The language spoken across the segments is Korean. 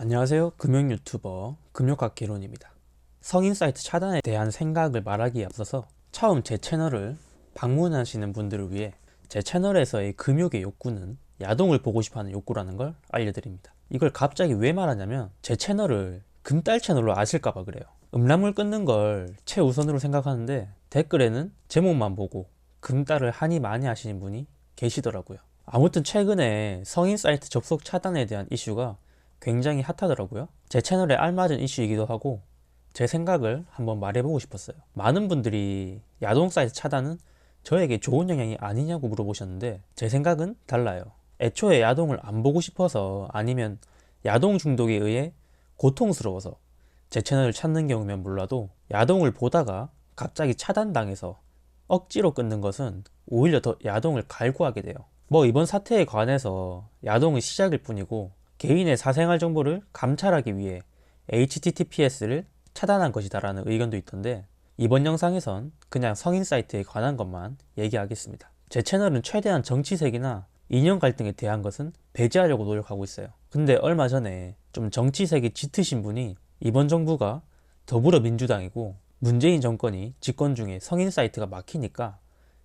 안녕하세요. 금융 유튜버 금융학 개론입니다. 성인 사이트 차단에 대한 생각을 말하기에 앞서서 처음 제 채널을 방문하시는 분들을 위해 제 채널에서의 금욕의 욕구는 야동을 보고 싶어하는 욕구라는 걸 알려드립니다. 이걸 갑자기 왜 말하냐면 제 채널을 금딸 채널로 아실까봐 그래요. 음란물 끊는 걸 최우선으로 생각하는데 댓글에는 제목만 보고 금딸을 한이 많이 하시는 분이 계시더라고요. 아무튼 최근에 성인 사이트 접속 차단에 대한 이슈가 굉장히 핫하더라고요. 제 채널에 알맞은 이슈이기도 하고 제 생각을 한번 말해보고 싶었어요. 많은 분들이 야동 사이트 차단은 저에게 좋은 영향이 아니냐고 물어보셨는데 제 생각은 달라요. 애초에 야동을 안 보고 싶어서 아니면 야동 중독에 의해 고통스러워서 제 채널을 찾는 경우면 몰라도 야동을 보다가 갑자기 차단당해서 억지로 끊는 것은 오히려 더 야동을 갈구하게 돼요. 뭐 이번 사태에 관해서 야동의 시작일 뿐이고 개인의 사생활 정보를 감찰하기 위해 HTTPS를 차단한 것이다라는 의견도 있던데 이번 영상에선 그냥 성인 사이트에 관한 것만 얘기하겠습니다. 제 채널은 최대한 정치색이나 이념 갈등에 대한 것은 배제하려고 노력하고 있어요. 근데 얼마 전에 좀 정치색이 짙으신 분이 이번 정부가 더불어민주당이고 문재인 정권이 집권 중에 성인 사이트가 막히니까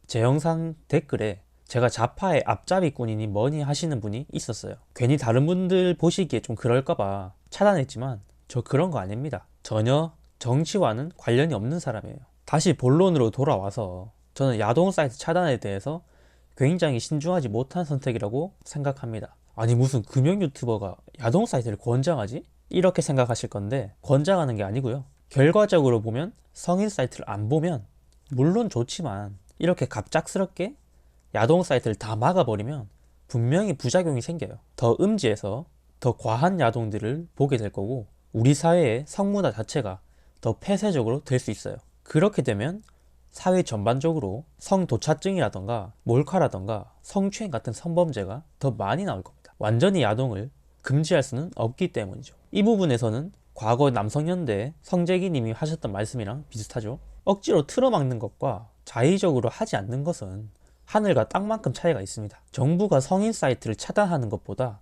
제 영상 댓글에 제가 좌파의 앞잡이꾼이니 뭐니 하시는 분이 있었어요. 괜히 다른 분들 보시기에 좀 그럴까봐 차단했지만 저 그런 거 아닙니다. 전혀 정치와는 관련이 없는 사람이에요. 다시 본론으로 돌아와서 저는 야동 사이트 차단에 대해서 굉장히 신중하지 못한 선택이라고 생각합니다. 아니 무슨 금융 유튜버가 야동 사이트를 권장하지? 이렇게 생각하실 건데 권장하는 게 아니고요. 결과적으로 보면 성인 사이트를 안 보면 물론 좋지만 이렇게 갑작스럽게 야동 사이트를 다 막아버리면 분명히 부작용이 생겨요. 더 음지에서 더 과한 야동들을 보게 될 거고 우리 사회의 성문화 자체가 더 폐쇄적으로 될 수 있어요. 그렇게 되면 사회 전반적으로 성도착증이라던가 몰카라던가 성추행 같은 성범죄가 더 많이 나올 겁니다. 완전히 야동을 금지할 수는 없기 때문이죠. 이 부분에서는 과거 남성연대 성재기님이 하셨던 말씀이랑 비슷하죠. 억지로 틀어막는 것과 자의적으로 하지 않는 것은 하늘과 땅만큼 차이가 있습니다. 정부가 성인 사이트를 차단하는 것보다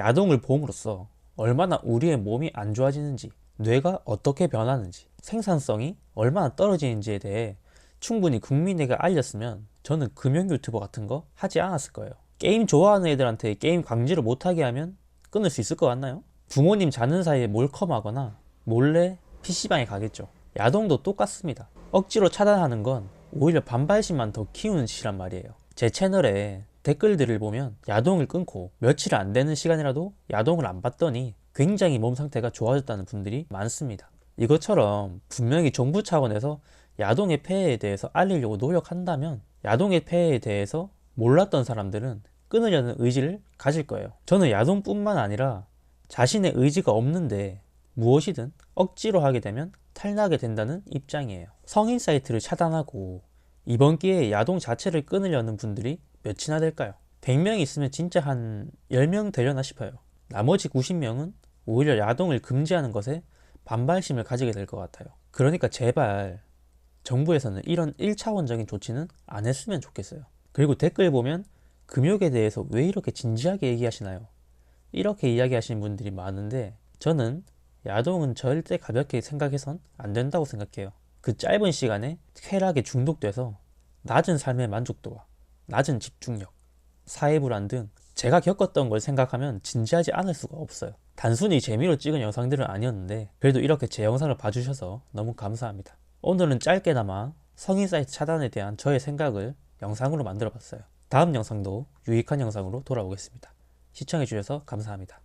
야동을 봄으로써 얼마나 우리의 몸이 안 좋아지는지, 뇌가 어떻게 변하는지, 생산성이 얼마나 떨어지는지에 대해 충분히 국민에게 알렸으면 저는 금융 유튜버 같은 거 하지 않았을 거예요. 게임 좋아하는 애들한테 게임 강제로 못하게 하면 끊을 수 있을 것 같나요? 부모님 자는 사이에 몰컴하거나 몰래 PC방에 가겠죠. 야동도 똑같습니다. 억지로 차단하는 건 오히려 반발심만 더 키우는 짓이란 말이에요. 제 채널에 댓글들을 보면 야동을 끊고 며칠 안 되는 시간이라도 야동을 안 봤더니 굉장히 몸 상태가 좋아졌다는 분들이 많습니다. 이것처럼 분명히 정부 차원에서 야동의 폐해에 대해서 알리려고 노력한다면 야동의 폐해에 대해서 몰랐던 사람들은 끊으려는 의지를 가질 거예요. 저는 야동뿐만 아니라 자신의 의지가 없는데 무엇이든 억지로 하게 되면 탈나게 된다는 입장이에요. 성인 사이트를 차단하고 이번 기회에 야동 자체를 끊으려는 분들이 몇이나 될까요? 100명 있으면 진짜 한 10명 되려나 싶어요. 나머지 90명은 오히려 야동을 금지하는 것에 반발심을 가지게 될 것 같아요. 그러니까 제발 정부에서는 이런 1차원적인 조치는 안 했으면 좋겠어요. 그리고 댓글 보면 금욕에 대해서 왜 이렇게 진지하게 얘기하시나요? 이렇게 이야기하시는 분들이 많은데 저는 야동은 절대 가볍게 생각해선 안 된다고 생각해요. 그 짧은 시간에 쾌락에 중독돼서 낮은 삶의 만족도와 낮은 집중력, 사회불안 등 제가 겪었던 걸 생각하면 진지하지 않을 수가 없어요. 단순히 재미로 찍은 영상들은 아니었는데 그래도 이렇게 제 영상을 봐주셔서 너무 감사합니다. 오늘은 짧게나마 성인 사이트 차단에 대한 저의 생각을 영상으로 만들어 봤어요. 다음 영상도 유익한 영상으로 돌아오겠습니다. 시청해주셔서 감사합니다.